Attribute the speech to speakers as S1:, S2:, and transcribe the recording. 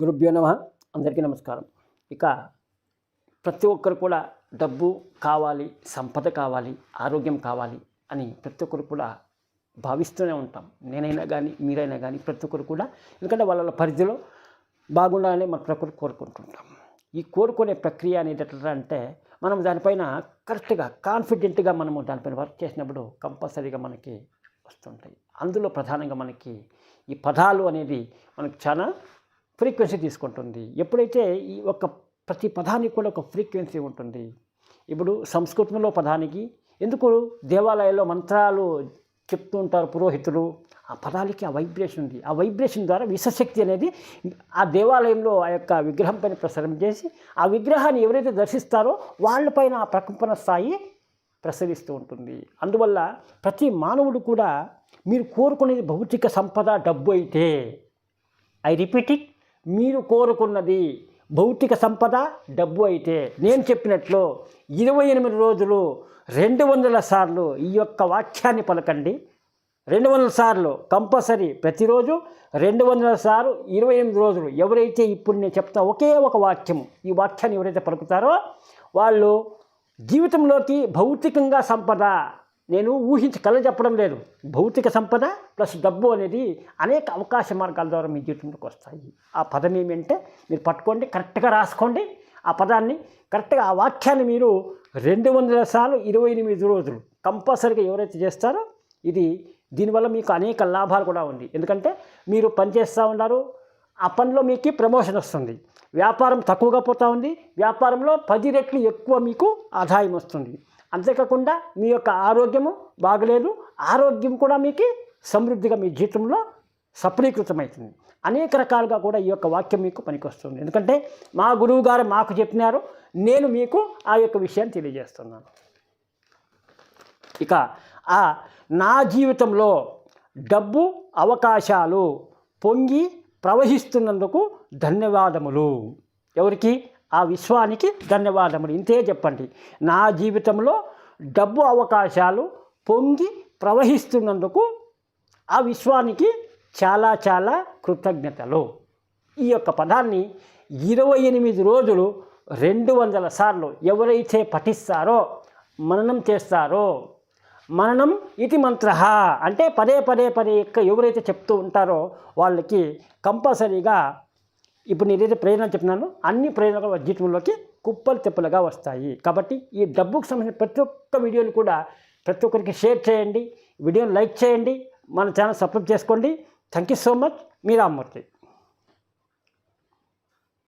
S1: గురుభ్యో నమ. అందరికీ నమస్కారం. ఇక ప్రతి ఒక్కరు కూడా డబ్బు కావాలి సంపద కావాలి ఆరోగ్యం కావాలి అని ప్రతి ఒక్కరు కూడా భావిస్తూనే ఉంటాం. నేనైనా కానీ మీరైనా కానీ ప్రతి ఒక్కరు కూడా ఎందుకంటే వాళ్ళ పరిధిలో బాగుండాలని మన ప్రతి ఒక్కరు కోరుకుంటుంటాం. ఈ కోరుకునే ప్రక్రియ అనేది ఎట్లా అంటే మనం దానిపైన కరెక్ట్గా కాన్ఫిడెంట్గా మనము దానిపైన వర్క్ చేసినప్పుడు కంపల్సరీగా మనకి వస్తుంటాయి. అందులో ప్రధానంగా మనకి ఈ పదాలు అనేది మనకు చాలా ఫ్రీక్వెన్సీ తీసుకుంటుంది. ఎప్పుడైతే ఈ ఒక ప్రతి పదానికి కూడా ఒక ఫ్రీక్వెన్సీ ఉంటుంది. ఇప్పుడు సంస్కృతంలో పదానికి ఎందుకు దేవాలయాల్లో మంత్రాలు చెప్తూ ఉంటారు పురోహితులు? ఆ పదాలకి ఆ వైబ్రేషన్ ఉంది. ఆ వైబ్రేషన్ ద్వారా విశ్వశక్తి అనేది ఆ దేవాలయంలో ఆ యొక్క విగ్రహం పైన ప్రసరం చేసి ఆ విగ్రహాన్ని ఎవరైతే దర్శిస్తారో వాళ్ళపైన ఆ ప్రకంపన స్థాయి ప్రసరిస్తూ ఉంటుంది. అందువల్ల ప్రతి మానవుడు కూడా మీరు కోరుకునేది భౌతిక సంపద డబ్బు అయితే ఐ రిపీట్ ఇట్ మీరు కోరుకున్నది భౌతిక సంపద డబ్బు అయితే. నేను చెప్పినట్లు ఇరవై ఎనిమిది రోజులు రెండు వందల సార్లు ఈ యొక్క వాక్యాన్ని పలకండి. రెండు వందల సార్లు కంపల్సరీ ప్రతిరోజు రెండు వందల సార్లు ఇరవై ఎనిమిది రోజులు. ఎవరైతే ఇప్పుడు నేను చెప్తా ఒకే ఒక వాక్యం ఈ వాక్యాన్ని ఎవరైతే పలుకుతారో వాళ్ళు జీవితంలోకి భౌతికంగా సంపద నేను ఊహించి కళ చెప్పడం లేదు. భౌతిక సంపద ప్లస్ డబ్బు అనేది అనేక అవకాశ మార్గాల ద్వారా మీ జీవితంలోకి వస్తాయి. ఆ పదం ఏమంటే మీరు పట్టుకోండి కరెక్ట్గా రాసుకోండి. ఆ పదాన్ని కరెక్ట్గా ఆ వాక్యాన్ని మీరు రెండు వందల సార్లు ఇరవై ఎనిమిది రోజులు కంపల్సరీగా ఎవరైతే చేస్తారో ఇది దీనివల్ల మీకు అనేక లాభాలు కూడా ఉంది. ఎందుకంటే మీరు పనిచేస్తూ ఉన్నారు ఆ పనిలో మీకు ప్రమోషన్ వస్తుంది. వ్యాపారం తక్కువగా పోతూ ఉంది వ్యాపారంలో పది రెట్లు ఎక్కువ మీకు ఆదాయం వస్తుంది. అంతేకాకుండా మీ యొక్క ఆరోగ్యము బాగలేదు ఆరోగ్యం కూడా మీకు సమృద్ధిగా మీ జీవితంలో సఫలీకృతమవుతుంది. అనేక రకాలుగా కూడా ఈ యొక్క వాక్యం మీకు పనికొస్తుంది. ఎందుకంటే మా గురువు గారు మాకు చెప్పినారు నేను మీకు ఆ యొక్క విషయాన్ని తెలియజేస్తున్నాను. ఇక ఆ నా జీవితంలో డబ్బు అవకాశాలు పొంగి ప్రవహిస్తున్నందుకు ధన్యవాదములు. ఎవరికి? ఆ విశ్వానికి ధన్యవాదములు. ఇంతే చెప్పండి. నా జీవితంలో డబ్బు అవకాశాలు పొంగి ప్రవహిస్తున్నందుకు ఆ విశ్వానికి చాలా చాలా కృతజ్ఞతలు. ఈ యొక్క పదాన్ని ఇరవై ఎనిమిది రోజులు రెండు వందల సార్లు ఎవరైతే పఠిస్తారో మననం చేస్తారో మననం ఇతి మంత్ర అంటే పదే పదే పదే ఎక్క ఎవరైతే చెప్తూ ఉంటారో వాళ్ళకి కంపల్సరీగా ఇప్పుడు నేను ఏదైతే చెప్పినాను అన్ని ప్రయోజనాలు వాళ్ళ జీవితంలోకి కుప్పలు తెప్పలుగా వస్తాయి. కాబట్టి ఈ డబ్బుకు సంబంధించిన ప్రతి ఒక్క వీడియోని కూడా ప్రతి ఒక్కరికి షేర్ చేయండి వీడియోని లైక్ చేయండి మన ఛానల్ సబ్స్క్రైబ్ చేసుకోండి. Thank you so much. Me Rammurthy.